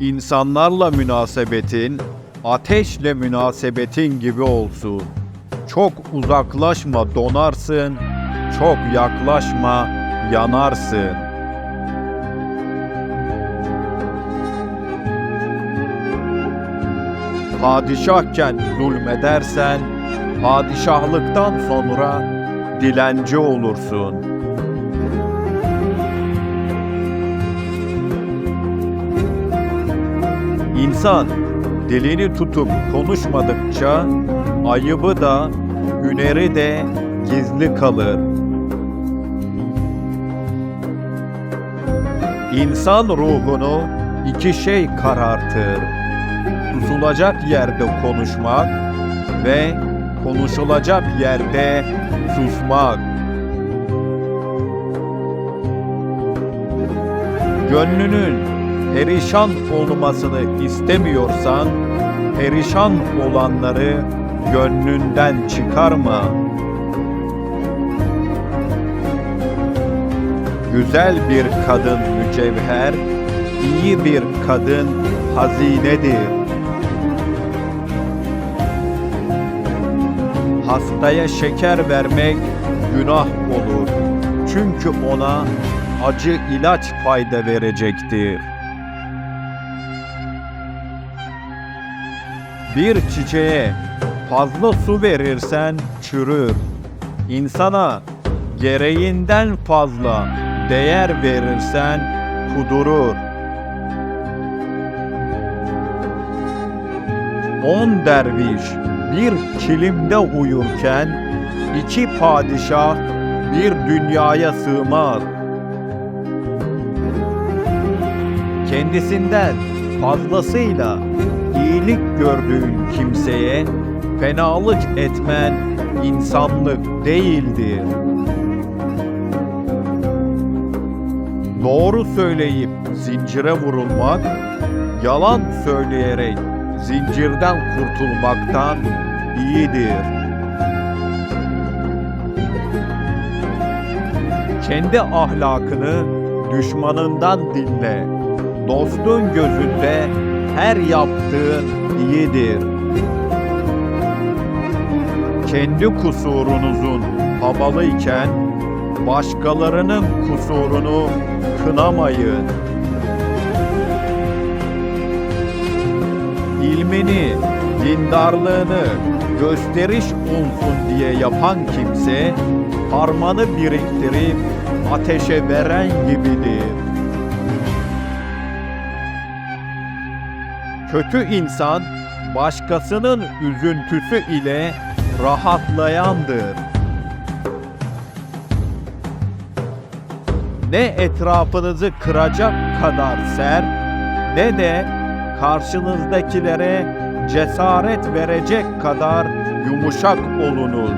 İnsanlarla münasebetin, ateşle münasebetin gibi olsun. Çok uzaklaşma donarsın, çok yaklaşma yanarsın. Padişahken zulmedersen, padişahlıktan sonra dilenci olursun. İnsan dilini tutup konuşmadıkça ayıbı da hüneri de gizli kalır. İnsan ruhunu iki şey karartır. Susulacak yerde konuşmak ve konuşulacak yerde susmak. Gönlünün perişan olmasını istemiyorsan, perişan olanları gönlünden çıkarma. Güzel bir kadın mücevher, iyi bir kadın hazinedir. Hastaya şeker vermek günah olur. Çünkü ona acı ilaç fayda verecektir. Bir çiçeğe fazla su verirsen çürür. İnsana gereğinden fazla değer verirsen kudurur. On derviş bir kilimde uyurken iki padişah bir dünyaya sığmaz. Kendisinden fazlasıyla iyilik gördüğün kimseye fenalık etmen insanlık değildir. Doğru söyleyip zincire vurulmak, yalan söyleyerek zincirden kurtulmaktan iyidir. Kendi ahlakını düşmanından dinle. Dostun gözünde her yaptığın iyidir. Kendi kusurunuzun havalıyken başkalarının kusurunu kınamayın. ilmini, dindarlığını gösteriş olsun diye yapan kimse harmanı biriktirip ateşe veren gibidir. Kötü insan başkasının üzüntüsü ile rahatlayandır. Ne etrafınızı kıracak kadar sert ne de karşınızdakilere cesaret verecek kadar yumuşak olunuz.